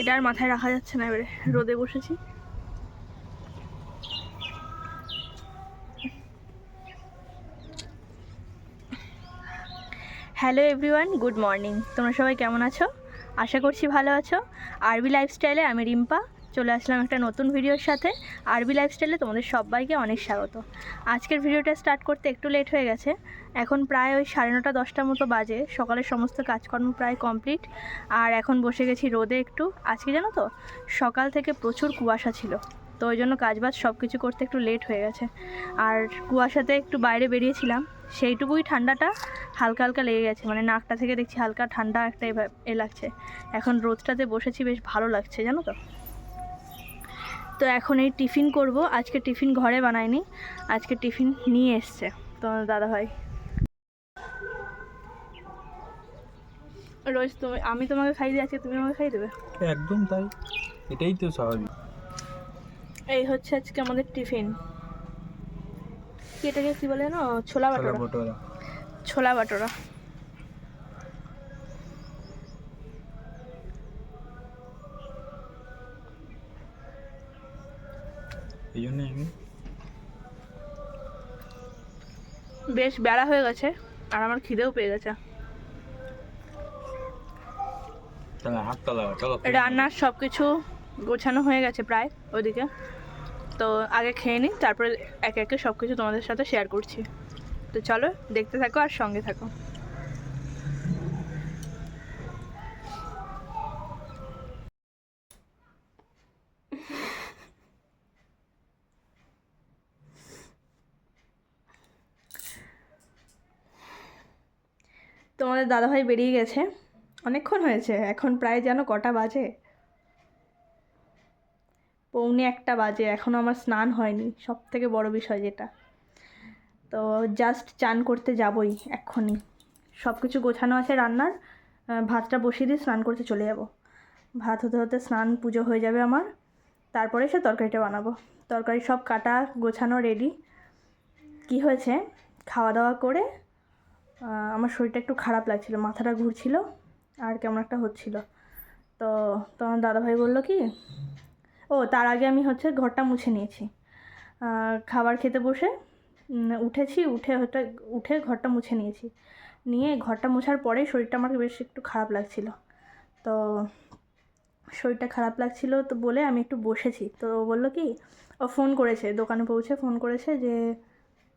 এটা আর মাথায় রাখা যাচ্ছে না, এবারে রোদে বসেছি। হ্যালো এভরিওয়ান গুড মর্নিং তোমরা সবাই কেমন আছো? আশা করছি ভালো আছো। আরবি লাইফস্টাইলে আমি রিম্পা। চলে আসলাম একটা নতুন ভিডিওর সাথে। আরবি লাইফস্টাইলে তোমাদের সবাইকে অনেক স্বাগত। আজকের ভিডিওটা স্টার্ট করতে একটু লেট হয়ে গেছে। এখন প্রায় ওই সাড়ে নটা, দশটার মতো বাজে। সকালের সমস্ত কাজকর্ম প্রায় কমপ্লিট আর এখন বসে গেছি রোদে একটু। আজকে জানো তো, সকাল থেকে প্রচুর কুয়াশা ছিল। তো ওই জন্য কাজবাজ সব কিছু করতে একটু লেট হয়ে গেছে। আর কুয়াশাতে একটু বাইরে বেরিয়েছিলাম। সেইটুকুই ঠান্ডাটা হালকা হালকা লেগে গেছে। মানে নাকটা থেকে দেখছি হালকা ঠান্ডা একটা এ লাগছে। এখন রোদটাতে বসেছি, বেশ ভালো লাগছে, জানো তো? তো এখন এই টিফিন করব। আজকে টিফিন ঘরে বানাইনি। আজকে টিফিন নিয়ে এসছে। তোমার দাদা ভাই। রোজ তুমি আমি তোমাকে খাই দিই আজকে তুমি আমাকে খাই দেবে? একদম তাই। এটাই তো স্বাভাবিক। এই হচ্ছে আজকে আমাদের টিফিন। কি এটাকে কি বলে না ছোলা বাটোরা। ছোলা বাটোরা। এই জন্য আমি বেশ বেড়া হয়ে গেছে আর আমার খিদেও পেয়ে গেছে। রান্নার সব কিছু গোছানো হয়ে গেছে প্রায় ওইদিকে তো আগে খেয়ে নিই তারপরে একে একে সব কিছু তোমাদের সাথে শেয়ার করছি। তো চলো দেখতে থাকো আর সঙ্গে থাকো। তোমাদের দাদাভাই বেরিয়ে গেছে। অনেকক্ষণ হয়েছে, এখন প্রায় যেন কটা বাজে। পৌনে একটা বাজে এখনও আমার স্নান হয়নি সব থেকে বড় বিষয় যেটা। তো জাস্ট চান করতে যাবই এক্ষুনি। সব কিছু গোছানো আছে রান্নার ভাতটা বসিয়ে দিয়ে স্নান করতে চলে যাব। ভাত হতে হতে স্নান পুজো হয়ে যাবে আমার, তারপরে সে তরকারিটা বানাবো। তরকারি সব কাটা, গোছানো রেডি কি হয়েছে? খাওয়া দাওয়া করে আমার শরীরটা একটু খারাপ লাগছিল, মাথাটা ঘুরছিল আর কেমন একটা হচ্ছিল। তো তোমার দাদাভাই বলল কি, ও, তার আগে আমি হচ্ছে ঘরটা মুছে নিয়েছি। খাবার খেতে বসে উঠেছি, উঠে হচ্ছে, উঠে ঘরটা মুছে নিয়েছি। নিয়ে ঘরটা মোছার পরে শরীরটা আমার বেশ একটু খারাপ লাগছিল। তো, শরীরটা খারাপ লাগছিল তো বলে আমি একটু বসেছি। তো ও বলল কি, ও ফোন করেছে, দোকানে পৌঁছে ফোন করেছে যে,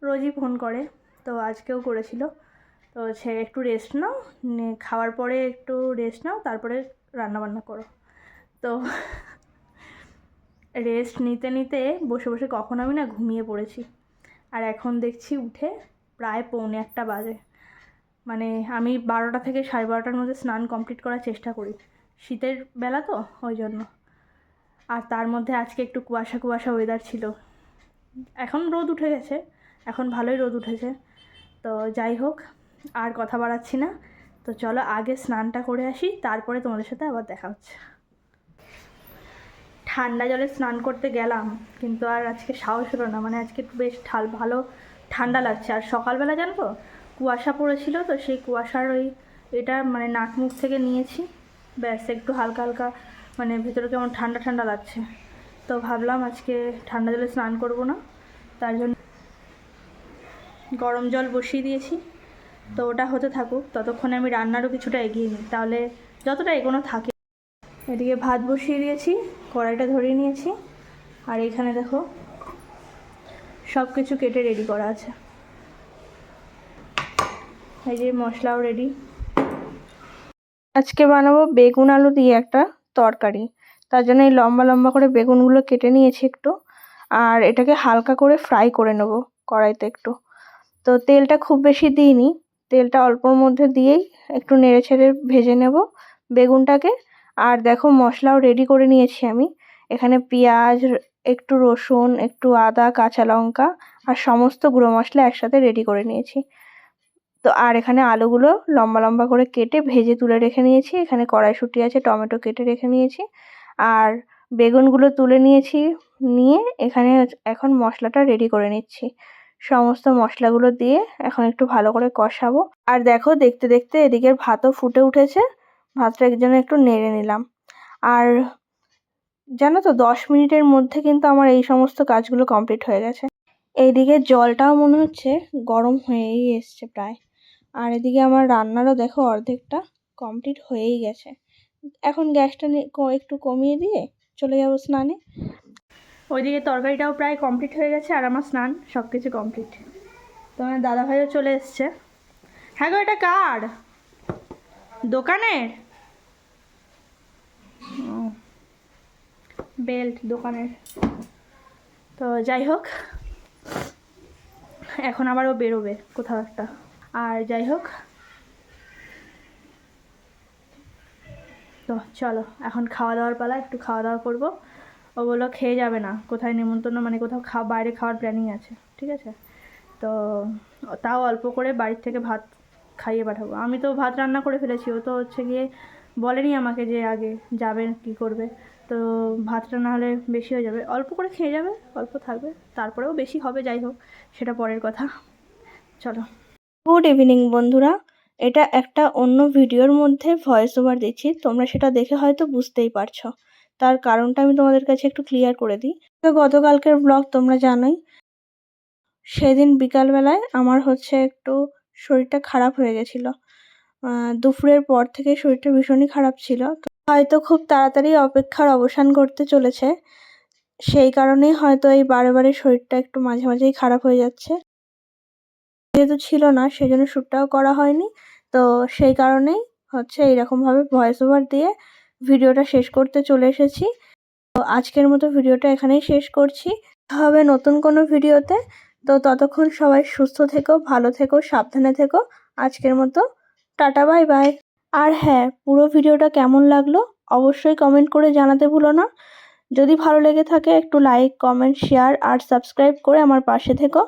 রোজই ফোন করে। তো আজকেও করেছিল। তো সে একটু রেস্ট নাও খাওয়ার পরে একটু রেস্ট নাও, তারপরে রান্না বান্না করো। তো রেস্ট নিতে নিতে বসে বসে কখন আমি না ঘুমিয়ে পড়েছি। আর এখন দেখছি উঠে প্রায় পৌনে একটা বাজে। মানে আমি বারোটা থেকে সাড়ে বারোটার মধ্যে স্নান কমপ্লিট করার চেষ্টা করি। শীতের বেলা তো, ওই জন্য। আর তার মধ্যে আজকে একটু কুয়াশা কুয়াশা ওয়েদার ছিল। এখন রোদ উঠে গেছে, এখন ভালোই রোদ উঠেছে। তো যাই হোক আর কথা বাড়াচ্ছি না। তো চলো আগে স্নানটা করে আসি, তারপরে তোমাদের সাথে আবার দেখা হচ্ছে। ঠান্ডা জলে স্নান করতে গেলাম, কিন্তু আর আজকে সাহস হলো না। মানে আজকে একটু বেশ ঠাল ভালো ঠান্ডা লাগছে। আর সকালবেলা জানো তো, কুয়াশা পড়েছিল, তো সেই কুয়াশার ওই এটা মানে নাক মুখ থেকে নিয়েছি। ব্যাস, একটু হালকা হালকা মানে ভেতরে কেমন ঠান্ডা ঠান্ডা লাগছে। তো ভাবলাম আজকে ঠান্ডা জলে স্নান করব না, তার জন্য গরম জল বসিয়ে দিয়েছি। তো ওটা হতে থাকুক, ততক্ষণে আমি রান্নারও কিছুটা এগিয়ে নিই। তাহলে যতটা এগোনো থাকে। এদিকে ভাত বসিয়ে দিয়েছি, কড়াইটা ধরিয়ে নিয়েছি। আর এখানে দেখো সব কিছু কেটে রেডি করা আছে। এই যে মশলাও রেডি আজকে বানাবো বেগুন আলু দিয়ে একটা তরকারি। তার জন্য এই লম্বা লম্বা করে বেগুনগুলো কেটে নিয়েছি একটু। আর এটাকে হালকা করে ফ্রাই করে নেব কড়াইতে একটু। তো তেলটা খুব বেশি দিইনি তেলটা অল্পর মধ্যে দিয়েই একটু নেড়ে ছেড়ে ভেজে নেব বেগুনটাকে। আর দেখো মশলাও রেডি করে নিয়েছি আমি। এখানে পেঁয়াজ, একটু রসুন, একটু আদা, কাঁচা লঙ্কা আর সমস্ত গুঁড়ো মশলা একসাথে রেডি করে নিয়েছি। তো আর এখানে আলুগুলো লম্বা লম্বা করে কেটে ভেজে তুলে রেখে নিয়েছি। এখানে কড়াইশুঁটি আছে, টমেটো কেটে রেখে নিয়েছি। আর বেগুনগুলো তুলে নিয়েছি, নিয়ে এখানে এখন মশলাটা রেডি করে নিচ্ছি। সমস্ত মশলাগুলো দিয়ে এখন একটু ভালো করে কষাবো। আর দেখো, দেখতে দেখতে এদিকের ভাতও ফুটে উঠেছে। ভাতটা জন্য একটু নেড়ে নিলাম। আর জানো তো, দশ মিনিটের মধ্যে কিন্তু আমার এই সমস্ত কাজগুলো কমপ্লিট হয়ে গেছে। এইদিকে জলটাও মনে হচ্ছে গরম হয়েই এসছে প্রায়। আর এদিকে আমার রান্নারও দেখো অর্ধেকটা কমপ্লিট হয়েই গেছে। এখন গ্যাসটা একটু কমিয়ে দিয়ে চলে যাব স্নানে। ওইদিকে তরকারিটাও প্রায় কমপ্লিট হয়ে গেছে আর আমার স্নান সব কিছু কমপ্লিট তোমার দাদাভাইও চলে এসছে। হ্যাঁ গো, এটা কার? দোকানের? বেল্ট দোকানের। তো যাই হোক, এখন আবার ও বেরোবে কোথাও একটা। আর যাই হোক, তো চলো, এখন খাওয়া দাওয়ার পালা, একটু খাওয়া দাওয়া করব। ও বলল, খেয়ে যাবে না। কোথায় নেমন্তন্ন মানে কোথাও খাওয়া বাইরে খাওয়ার প্ল্যানিং আছে। ঠিক আছে? তো তাও অল্প করে বাড়ির থেকে ভাত খাইয়ে পাঠাবো। আমি তো ভাত রান্না করে ফেলেছি। ও তো হচ্ছে গিয়ে বলেনি আমাকে যে আগে যাবে, কী করবে। তো ভাতটা না হলে বেশি হয়ে যাবে। অল্প করে খেয়ে যাবে, অল্প থাকবে। তারপরেও বেশি হবে, যাই হোক, সেটা পরের কথা। চলো। গুড ইভিনিং বন্ধুরা। এটা একটা অন্য ভিডিওর মধ্যে ভয়েস ওভার দিচ্ছি। তোমরা সেটা দেখে হয়তো বুঝতেই পারছ। তার কারণটা আমি তোমাদের কাছে একটু ক্লিয়ার করে দিই। তো গতকালকের ব্লগ তোমরা জানোই, সেদিন বিকালবেলায় আমার হচ্ছে একটু শরীরটা খারাপ হয়ে গেছিল। দুপুরের পর থেকে শরীরটা ভীষণই খারাপ ছিল। হয়তো খুব তাড়াতাড়ি অপেক্ষার অবসান করতে চলেছে। সেই কারণেই হয়তো এই বারে বারে শরীরটা একটু মাঝে মাঝেই খারাপ হয়ে যাচ্ছে। যেহেতু ছিল না সেই জন্য শ্যুটটাও করা হয়নি। তো সেই কারণেই হচ্ছে এইরকমভাবে ভয়েস ওভার দিয়ে ভিডিওটা শেষ করতে চলে এসেছি। তো আজকের মতো ভিডিওটা এখানেই শেষ করছি। হবে নতুন কোনো ভিডিওতে। তো ততক্ষণ সবাই সুস্থ থেকো, ভালো থেকো, সাবধানে থেকো। আজকের মতো টাটা, বাই বাই। আর হ্যাঁ পুরো ভিডিওটা কেমন লাগল অবশ্যই কমেন্ট করে জানাতে ভুলো না। যদি ভালো লেগে থাকে একটু লাইক কমেন্ট শেয়ার আর সাবস্ক্রাইব করে আমার পাশে থেকো।